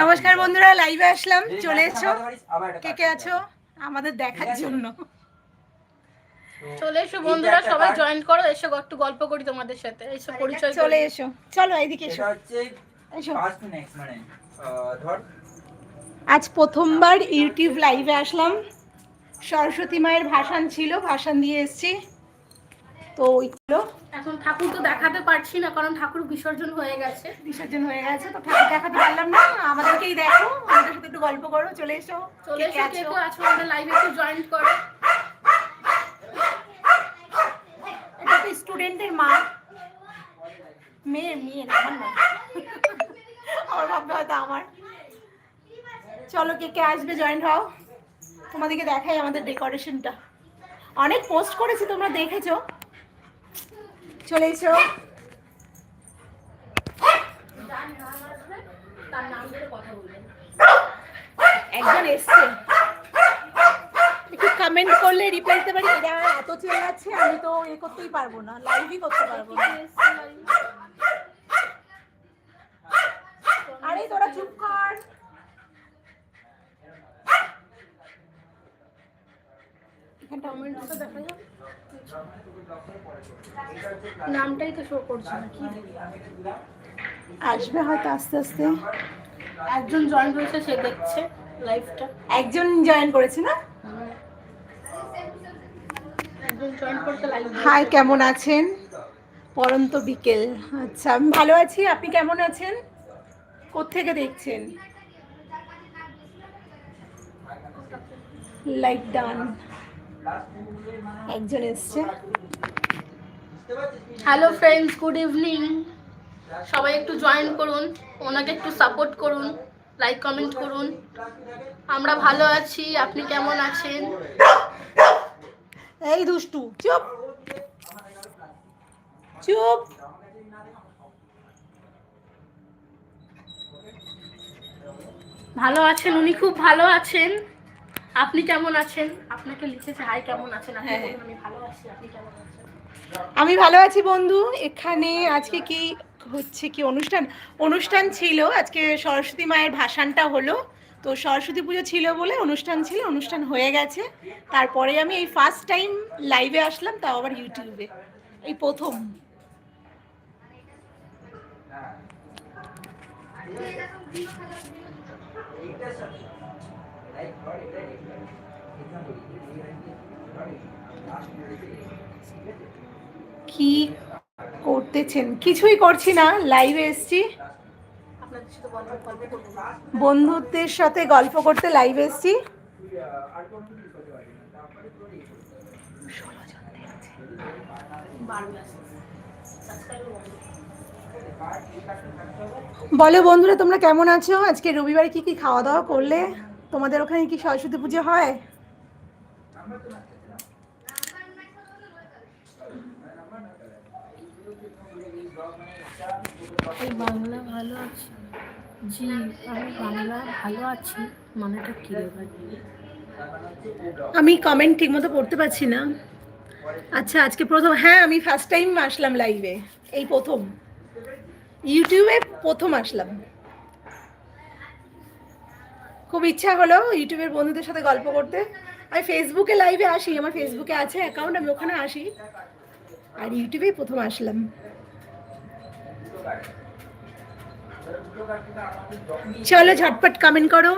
নমস্কার বন্ধুরা। লাইভে আসলাম চলে এসো। কে কে আছো? আমাদের দেখার জন্য। চলে এসো বন্ধুরা সবাই জয়েন করো এসে একটু গল্প করি তোমাদের সাথে এসো পরিচয় চলে এসো। চলো এইদিকে এসো। এসো। ফার্স্ট নেক্সট মানে আজ প্রথমবার ইউটিউব লাইভে আসলাম। সরস্বতী মায়ের ভাসান ছিল ভাসান দিয়ে এসেছি। তো ওইগুলো এখন ঠাকুর তো দেখাতে পারছি না কারণ ঠাকুর বিসর্জন হয়ে গেছে। বিসর্জন হয়ে গেছে তো ঠাকুর দেখাতে পারলাম না। আমাদেরকেই দেখো আমাদের সাথে একটু গল্প করো চলে এসো। চলে এসো কে আছো? কেউ আছো? আমাদের লাইভে একটু জয়েন করো। এটা তো স্টুডেন্টের মা। মেয়ে মেয়ে আমার না আমার ভাবতে হয়তো আমার। চলো কে কে আসবে জয়েন্ট হও। তোমাদেরকে দেখাই আমাদের ডেকোরেশনটা অনেক পোস্ট করেছি তোমরা দেখেছ। চলে এসো। একজন এসছে। একটু কমেন্ট করলে রিপ্লাই দিতে পারি? এত এত আছে আমি তো এ করতেই পারব না লাইভই করতে পারব না আরে তোরা চুপ কর কমেন্টটা দেখা যাবে নামটাই তো শো করছে না কি আসবে হয়তো আস্তে আস্তে। একজন জয়েন হয়েছে সে দেখছে লাইভটা একজন জয়েন করেছে না? হাই কেমন আছেন? পরন্ত বিকেল। আচ্ছা আমি ভালো আছি আপনি কেমন আছেন? কোত্থেকে দেখছেন? লাইক ডান একজন এসছে। হ্যালো ফ্রেন্ডস গুড ইভিনিং সবাই একটু জয়েন করুন ওনাকে একটু সাপোর্ট করুন লাইক কমেন্ট করুন। আমরা ভালো আছি আপনি কেমন আছেন? এই দুষ্টু চুপ। চুপ। ভালো আছেন উনি খুব ভালো আছেন। আপনি কেমন আছেন? আপনাকে লিখেছে হাই কেমন আছেন? আপনি হ্যাঁ। বলুন, আমি ভালো আছি আপনি কেমন আছেন? আমি ভালো আছি বন্ধু। এখানে আজকে কি হচ্ছে কি অনুষ্ঠান? অনুষ্ঠান ছিল আজকে সরস্বতী মায়ের ভাসানটা হলো। তো সরস্বতী পুজো ছিল বলে অনুষ্ঠান ছিল অনুষ্ঠান হয়ে গেছে। তারপরে আমি এই ফার্স্ট টাইম লাইভে আসলাম তাও আবার ইউটিউবে এই প্রথম। কি করতেছেন? কিছুই করছি না লাইভে এসছি। বন্ধুত্বের সাথে গল্প করতে লাইভে এসছি। বলো বন্ধুরা, তোমরা কেমন আছো? আজকে রবিবারে কি কি খাওয়া দাওয়া করলে? তোমাদের ওখানে কি সরস্বতী পুজো হয়? বাংলা ভালো আছি। জি আমি বাংলা ভালো আছি মানেটা কি আমি কমেন্ট ঠিকমতো পড়তে পারছি না। আচ্ছা আজকে প্রথম হ্যাঁ আমি ফার্স্ট টাইম আসলাম লাইভে এই প্রথম। ইউটিউবে প্রথম আসলাম। খুব ইচ্ছা হলো ইউটিউবের বন্ধুদের সাথে গল্প করতে। আমি ফেসবুকে লাইভে আসি, আমার ফেসবুকে আছে অ্যাকাউন্ট আমি ওখানে আসি। আর ইউটিউবেই প্রথম আসলাম। চলো ঝটপট কমেন্ট করো।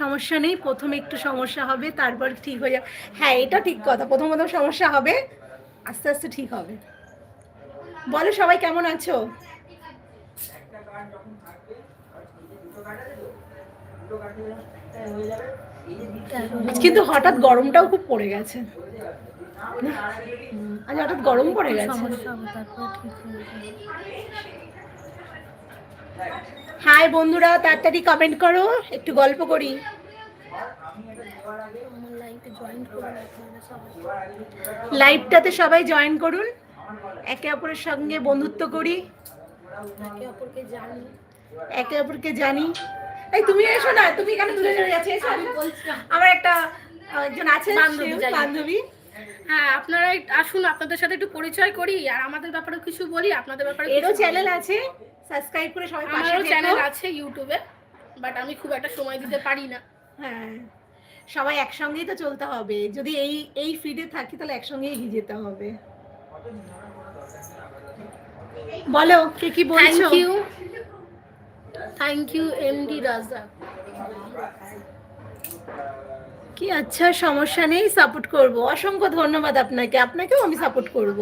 সমস্যা নেই, প্রথমে একটু সমস্যা হবে, তারপর ঠিক হয়ে যাবে। হ্যাঁ এটা ঠিক কথা, প্রথম প্রথম সমস্যা হবে, আস্তে আস্তে ঠিক হবে। বলো সবাই কেমন আছো? কিন্তু হঠাৎ গরমটাও খুব পড়ে গেছে। আজ হঠাৎ গরম পড়ে গেছে। হাই বন্ধুরা তাড়াতাড়ি কমেন্ট করো একটু গল্প করি। লাইভটাতে সবাই। জয়েন করুন। একে অপরের সঙ্গে বন্ধুত্ব করি। একে অপরকে জানি। একে অপরকে জানি। এই তুমি এসো না তুমি কেন দূরে চলে যাচ্ছে এসো আমার একটা একজন আছে বান্ধবী, হ্যাঁ আপনারা আসুন আপনাদের সাথে একটু পরিচয় করি আর আমাদের ব্যাপারে কিছু বলি আপনাদের ব্যাপারে এরও চ্যানেল আছে সাবস্ক্রাইব করে সবাই পাশে আমারও চ্যানেল আছে ইউটিউবে বাট আমি খুব একটা সময় দিতে পারি না। হ্যাঁ সবাই একসঙ্গেই তো চলতে হবে। যদি এই এই ফিডে থাকি তাহলে একসঙ্গেই এগিয়ে যেতে হবে। বলো কে কি বলছো? Thank you thank you MD Raja কি আচ্ছা সমস্যা নেই সাপোর্ট করব। অসংখ্য ধন্যবাদ আপনাকে। আপনাকেও আমি সাপোর্ট করব।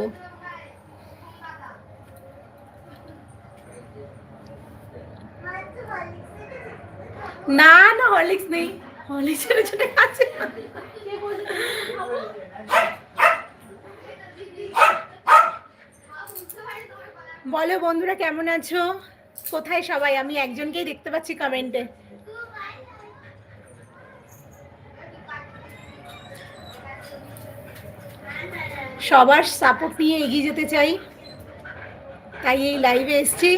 না না হরলিক্স নেই। হরলিক্স ছোট ছোট আছে বলো বন্ধুরা, কেমন আছো? কোথায় সবাই? আমি একজনকেই দেখতে পাচ্ছি কমেন্টে সবার সাপোর্ট নিয়ে এগিয়ে যেতে চাই। তাই এই লাইভে এসছি।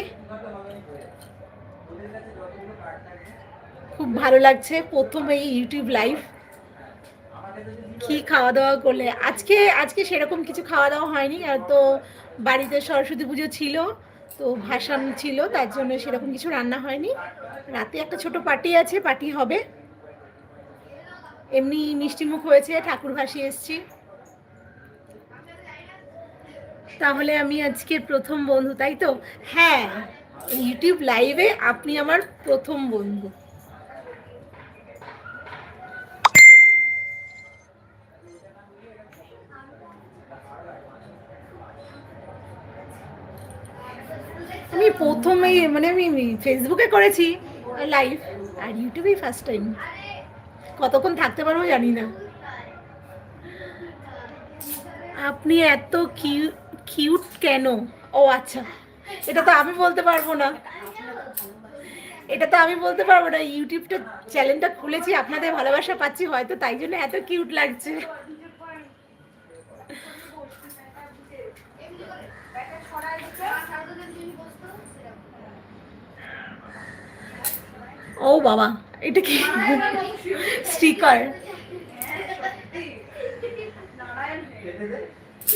খুব ভালো লাগছে প্রথম এই ইউটিউব লাইভ কি খাওয়া দাওয়া করলে? আজকে আজকে সেরকম কিছু খাওয়া দাওয়া হয়নি। আর তো বাড়িতে সরস্বতী পুজো ছিল। তো ভাসান ছিল, তার জন্য সেরকম কিছু রান্না হয়নি। রাতে একটা ছোট পার্টি আছে, পার্টি হবে। এমনি মিষ্টিমুখ হয়েছে, ঠাকুর ভাসিয়ে এসছি। তাহলে আমি আজকের প্রথম বন্ধু, তাই তো? হ্যাঁ ইউটিউব লাইভে আপনি আমার প্রথম বন্ধু আমি প্রথমেই মানে আমি ফেসবুকে করেছি লাইভ আর ইউটিউবেই ফার্স্ট টাইম কতক্ষণ থাকতে পারব জানি না। আপনি এত কিউট কেন? ও আচ্ছা এটা তো আমি বলতে পারব না। এটা তো আমি বলতে পারব না ইউটিউবটা চ্যানেলটা খুলেছি, আপনাদের ভালোবাসা পাচ্ছি, হয়তো তাই জন্য এত কিউট লাগছে। ও বাবা, এটা কি? স্টিকার।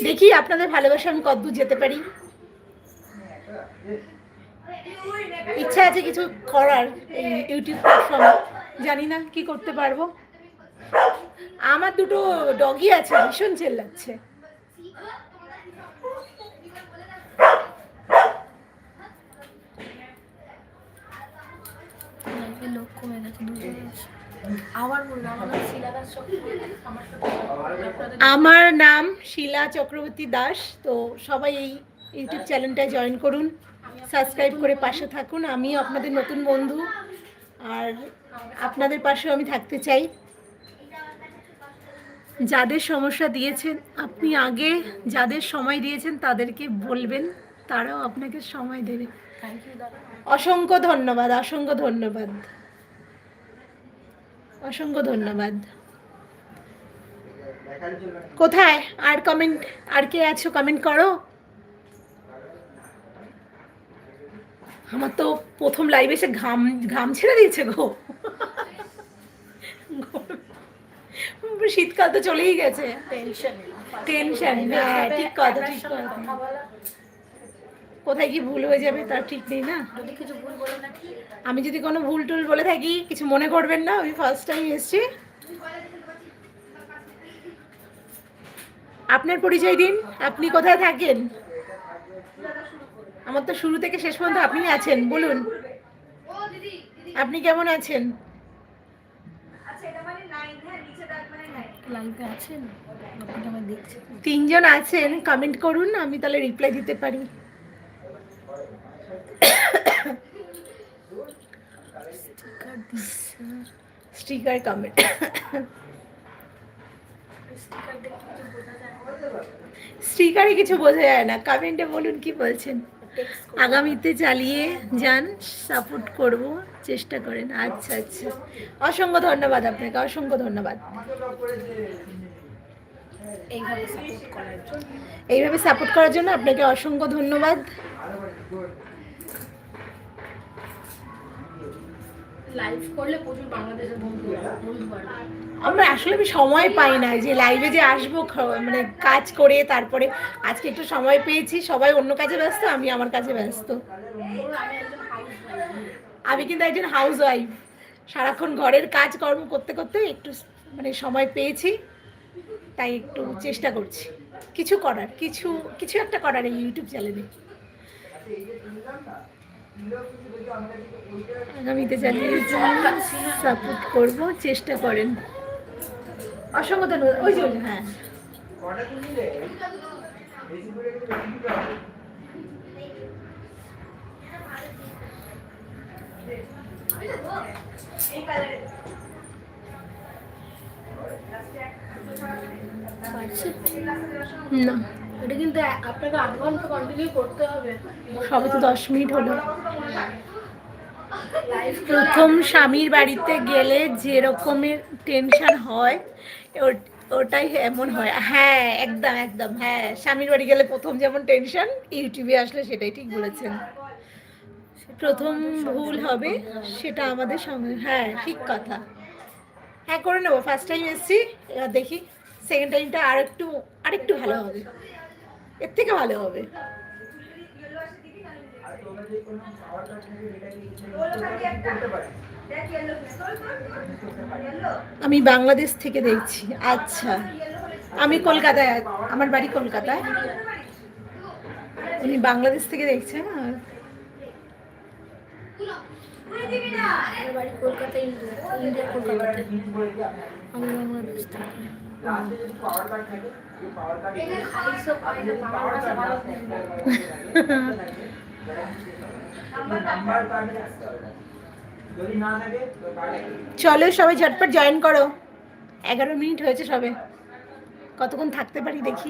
দেখি আপনাদের ভালোবাসা আমি কতদূর যেতে পারি। ইচ্ছা আছে কিছু করার এই ইউটিউব প্ল্যাটফর্মে জানি না কি করতে পারব। আমার দুটো ডগি আছে, ভীষণ চেল্লাচ্ছে। লোক কমে গেছে দুজন আছে। আবার আমার নাম শিলা চক্রবর্তী। দাস তো সবাই এই ইউটিউব চ্যানেলটা জয়েন করুন সাবস্ক্রাইব করে পাশে থাকুন। আমিও আপনাদের নতুন বন্ধু আর আপনাদের পাশেও আমি থাকতে চাই। যাদের সমস্যা দিয়েছেন আপনি আগে যাদের সময় দিয়েছেন তাদেরকে বলবেন তারাও আপনাকে সময় দেবে। থ্যাংক ইউ দাদা। অসংখ্য ধন্যবাদ অসংখ্য ধন্যবাদ। অসংখ্য ধন্যবাদ। কোথায়? আর কমেন্ট আর কে আছো কমেন্ট করো? আমার তো প্রথম লাইভ এসে ঘাম ঘাম ছেড়ে দিয়েছে গো। শীতকাল তো চলেই গেছে। টেনশন টেনশন হ্যাঁ ঠিক কথা ঠিক কথা কোথায় কি ভুল হয়ে যাবে তার ঠিক নেই না? যদি কিছু ভুল বলে থাকি? আমি যদি কোনো ভুল টুল বলে থাকি কিছু মনে করবেন না? আমি ফার্স্ট টাইম এসছি। আপনার পরিচয় দিন। আপনি কোথায় থাকেন? আমার তো শুরু থেকে শেষ পর্যন্ত আপনি আছেন বলুন। আপনি কেমন আছেন? আছেন? আপনি আমায় দেখছেন। তিনজন আছেন কমেন্ট করুন আমি তাহলে রিপ্লাই দিতে পারি। স্টিকার কমেন্ট স্টিকার কিছু বোঝা যায় না। কমেন্টে বলুন কি বলছেন? আগামীতে চালিয়ে যান সাপোর্ট করব, চেষ্টা করেন। আচ্ছা আচ্ছা। অসংখ্য ধন্যবাদ আপনাকে, অসংখ্য ধন্যবাদ। এইভাবে সাপোর্ট করার জন্য আপনাকে অসংখ্য ধন্যবাদ। লাইভ করলে প্রচুর বাংলাদেশের বন্ধু বন্ধু আমরা আসলে আমি সময় পাই না, যে লাইভে যে আসব মানে কাজ করে তারপরে আজকে একটু সময় পেয়েছি, সবাই অন্য কাজে ব্যস্ত, আমি আমার কাজে ব্যস্ত। আমি আমি কিন্তু একজন হাউস ওয়াইফ সারাক্ষণ ঘরের কাজকর্ম করতে করতে একটু মানে সময় পেয়েছি, তাই একটু চেষ্টা করছি। কিছু করার, কিছু কিছু একটা করার এই ইউটিউব চ্যানেলে আগামীতে চালিয়ে সাপোর্ট করব চেষ্টা করেন। অসংখ্য ধন্যবাদ ওই যে ওই যে, হ্যাঁ। না। এটা কিন্তু আপনাকে আধ ঘণ্টা কন্টিনিউ করতে হবে। সবে তো দশ মিনিট হলো। প্রথম স্বামীর বাড়িতে গেলে যে রকমের টেনশন হয় ওটাই এমন হয়। হ্যাঁ একদম একদম হ্যাঁ স্বামীর বাড়ি গেলে প্রথম যেমন টেনশন ইউটিউবে আসলে সেটাই ঠিক বলেছেন। প্রথম ভুল হবে সেটা আমাদের সঙ্গে হ্যাঁ ঠিক কথা। হ্যাঁ করে নেব। ফার্স্ট টাইম এসেছি এবার দেখি সেকেন্ড টাইমটা আর একটু আরেকটু ভালো হবে। এর থেকে ভালো হবে। আমি বাংলাদেশ থেকে দেখছি। আচ্ছা। আমি কলকাতায় আমার বাড়ি কলকাতায়। উনি বাংলাদেশ থেকে দেখছেন আর আমার বাড়ি কলকাতা চলো সবাই ঝটপট জয়েন করো। এগারো মিনিট হয়েছে সবে। কতক্ষণ থাকতে পারি দেখি।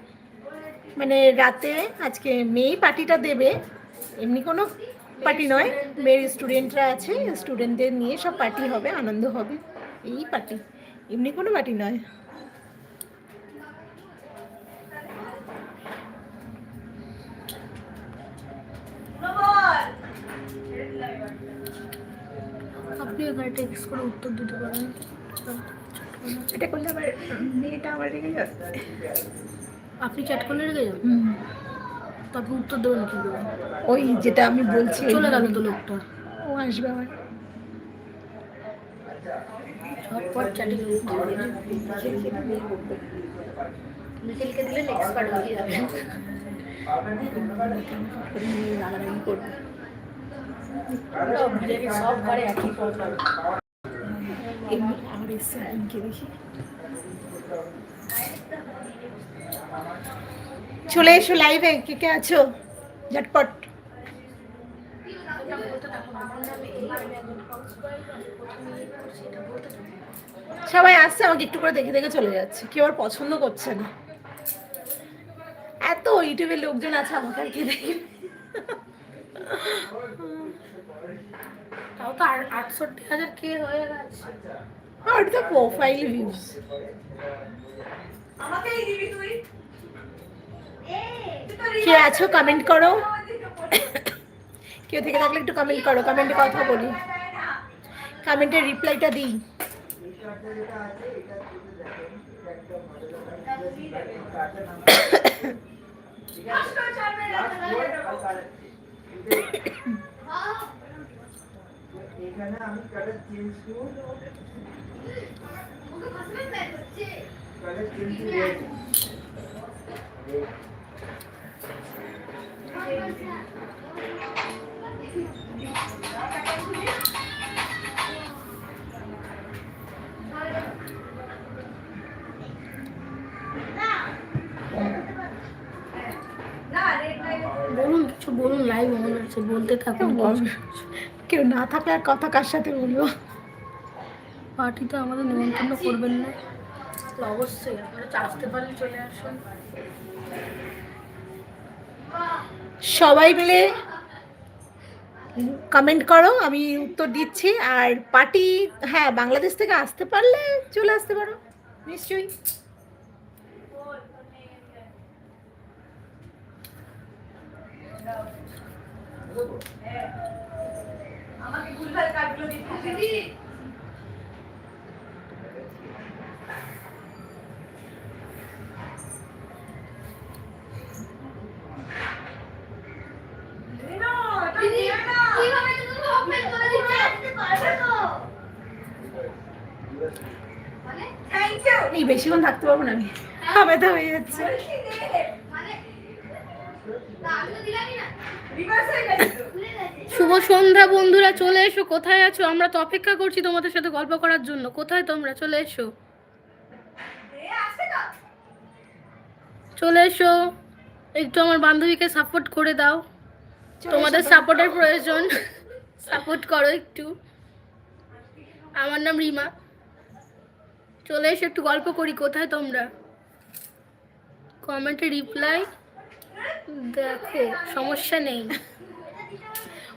মানে রাতে আজকে মেয়েই পার্টিটা দেবে। এমনি কোনো পার্টি নয় মেয়ের স্টুডেন্টরা আছে স্টুডেন্টদের নিয়ে সব পার্টি হবে আনন্দ হবে এই পার্টি এমনি কোনো পার্টি নয়। আপনি টেক্সট করে উত্তর দিতে পারেন। এটা করলে আবার মেয়েটা আবার রেগে যাবে আপনি চ্যাট করলে রেখে যান হুম। তো আপনি উত্তর দেবেন কি ওই যেটা আমি বলছি চলে গেল তো লোকটা। ও আসবে আবার। ঝটপট চ্যাটিং লিখে লিখে দিলে এক্সপার্ট হয়ে যাবে। রাগারাগি করবে সব ঘরে একই প্রবলেম এমনি আমার এসছে আইনকে দেখি। চলে এসো লাইভে কে কে আছো? ঝটপট। সবাই আসছে আমাকে একটু করে দেখে দেখে চলে যাচ্ছে। কেউ আর পছন্দ করছে না। এত ইউটিউবের লোকজন আছে আমাকে আর কে দেখে? তাও তো আটষট্টি হাজার কে হয়ে গেছে। আর দ্য প্রোফাইল ভিউজ কে আছো? কমেন্ট করো। কেউ থেকে থাকলে একটু কমেন্ট করো। কমেন্টে কথা বলি। কমেন্টের রিপ্লাইটা দিই। এই আছে বলতে থাকুন কেউ না। থাকলে আর কথা কার সাথে বলব? পার্টিতে আমাদের নিমন্ত্রণ করবেন না। অবশ্যই আপনারা আসতে পারলে চলে আসুন। সবাই মিলে কমেন্ট করো আমি উত্তর দিচ্ছি। আর পার্টি হ্যাঁ বাংলাদেশ থেকে আসতে পারলে চলে আসতে পারো। নিশ্চয়ই। কীভাবে বেশিক্ষণ থাকতে পারব না আমি। হবে হয়ে যাচ্ছে মানে তা আমি তো দিলামই না রিভার্স হয়ে গেছে তো ভুলে গেছে শুভ সন্ধ্যা বন্ধুরা, চলে এসো। কোথায় আছো? আমরা তো অপেক্ষা করছি তোমাদের সাথে গল্প করার জন্য। কোথায় তোমরা? চলে এসো। চলে এসো। একটু আমার বান্ধবীকে সাপোর্ট করে দাও। তোমাদের সাপোর্টের প্রয়োজন। সাপোর্ট করো একটু। আমার নাম রিমা। চলে এসো, একটু গল্প করি। কোথায় তোমরা? কমেন্টে রিপ্লাই দেখো সমস্যা নেই।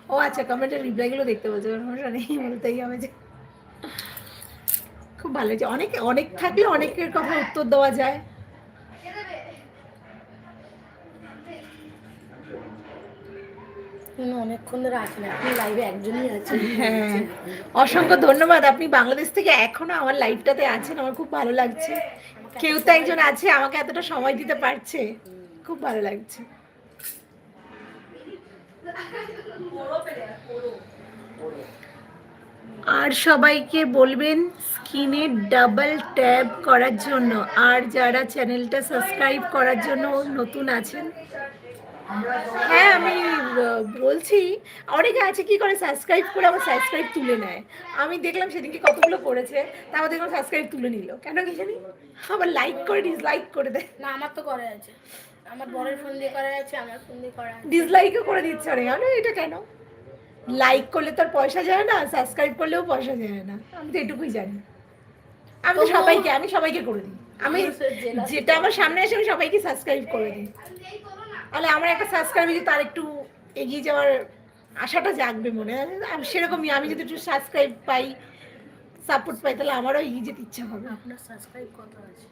ও আচ্ছা কমেন্টের রিপ্লাইগুলো দেখতে বলছে সমস্যা নেই বলতেই হবে যে। খুব ভালো হয়েছে। অনেক অনেক থাকলে অনেকের কথা উত্তর দেওয়া যায়। অনেকক্ষণ ধরে আছেন আপনি লাইভে একজনই আছেন। হ্যাঁ। অসংখ্য ধন্যবাদ। আপনি বাংলাদেশ থেকে এখনও আমার লাইভটাতে আছেন আমার খুব ভালো লাগছে। কেউ তো একজন আছে আমাকে এতটা সময় দিতে পারছে। খুব ভালো লাগছে। আর সবাইকে বলবেন স্কিনে ডাবল ট্যাব করার জন্য। আর যারা চ্যানেলটা সাবস্ক্রাইব করার জন্য নতুন আছেন হ্যাঁ আমি বলছি, অনেকে আছে কি করে সাবস্ক্রাইব করে আমার সাবস্ক্রাইব তুলে নেয়। আমি দেখলাম সেদিনকে কতগুলো করেছে তারপর দেখলাম সাবস্ক্রাইব তুলে নিল। কেন কি জানি? আবার লাইক করে ডিসলাইক করে দেয়। না, আমার তো করা আছে। আমার বরের ফোন দিয়ে করা আছে আমার ফোন দিয়ে করা আছে। ডিসলাইকও করে দিচ্ছে অনেক আমি এটা কেন? লাইক করলে তো আর পয়সা যায় না সাবস্ক্রাইব করলেও পয়সা যায় না। আমি তো এটুকুই জানি। আমি তো সবাইকে আমি সবাইকে করে দিই। আমি যেটা আমার সামনে আসে আমি সবাইকে সাবস্ক্রাইব করে দিই। তাহলে আমার একটা সাবস্ক্রাইব যদি তার একটু এগিয়ে যাওয়ার আশাটা জাগবে মনে হয়। আমি সেরকমই আমি যদি একটু সাবস্ক্রাইব পাই সাপোর্ট পাই তাহলে আমারও এগিয়ে যেতে ইচ্ছা হবে। আপনার সাবস্ক্রাইব কত আছে?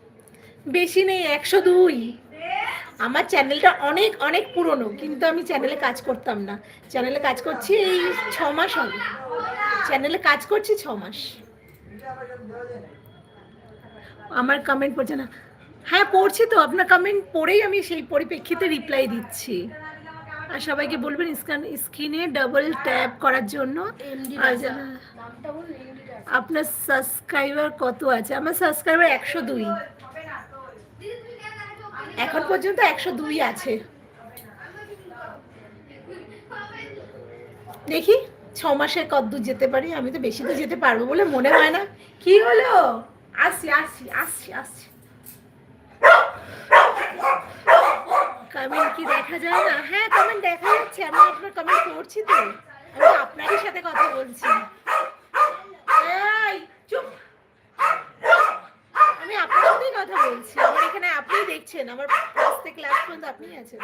বেশি নেই একশো দুই। আমার চ্যানেলটা অনেক অনেক পুরনো কিন্তু আমি চ্যানেলে কাজ করতাম না। চ্যানেলে কাজ করছি এই ছ মাস হবে। চ্যানেলে কাজ করছি ছ মাস। আমার কমেন্ট পড়ছে না। হ্যাঁ পড়ছি তো আপনার কমেন্ট পড়েই আমি সেই পরিপ্রেক্ষিতে রিপ্লাই দিচ্ছি। আর সবাইকে বলবেন স্ক্যান স্ক্রিনে ডাবল ট্যাপ করার জন্য। আপনার সাবস্ক্রাইবার কত আছে? আমার সাবস্ক্রাইবার একশো দুই। এখন পর্যন্ত একশো দুই আছে। দেখি, ছ মাসে কতদূর যেতে পারি, আমি তো বেশি দূর যেতে পারব বলে মনে হয় না। কি হলো? আসছি আসছি আসছি আসছি। কমেন্ট কি দেখা যায় না? হ্যাঁ কমেন্ট দেখা যাচ্ছে, আমি আপনার কমেন্ট করছি তো। আমি তো আপনারই সাথে কথা বলছি এই চুপ আমি আপনার সাথেই কথা বলছি। আমার এখানে আপনি দেখছেন। আমার ক্লাস থেকে ক্লাস পর্যন্ত আপনি আছেন।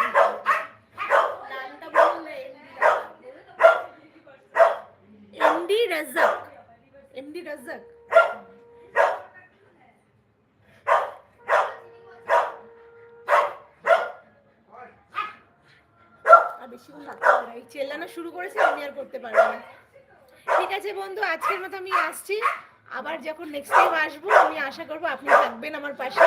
এমডি রাজাক এমডি রাজাক বেশিক্ষণ থাকতে এই চেল্লানো শুরু করেছে আমি আর করতে পারব না। ঠিক আছে বন্ধু আজকের মতো আমি আসছি। আবার যখন নেক্সট টাইম আসব আমি আশা করব আপনি থাকবেন আমার পাশে।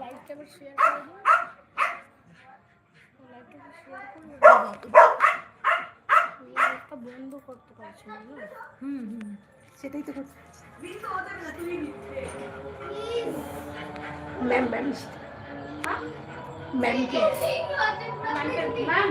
লাইভটা আবার শেয়ার করে দিন শেয়ার করে বন্ধ করতে পারছি না হুম হুম সেটাই তো করতে ম্যাম ম্যাম ম্যাম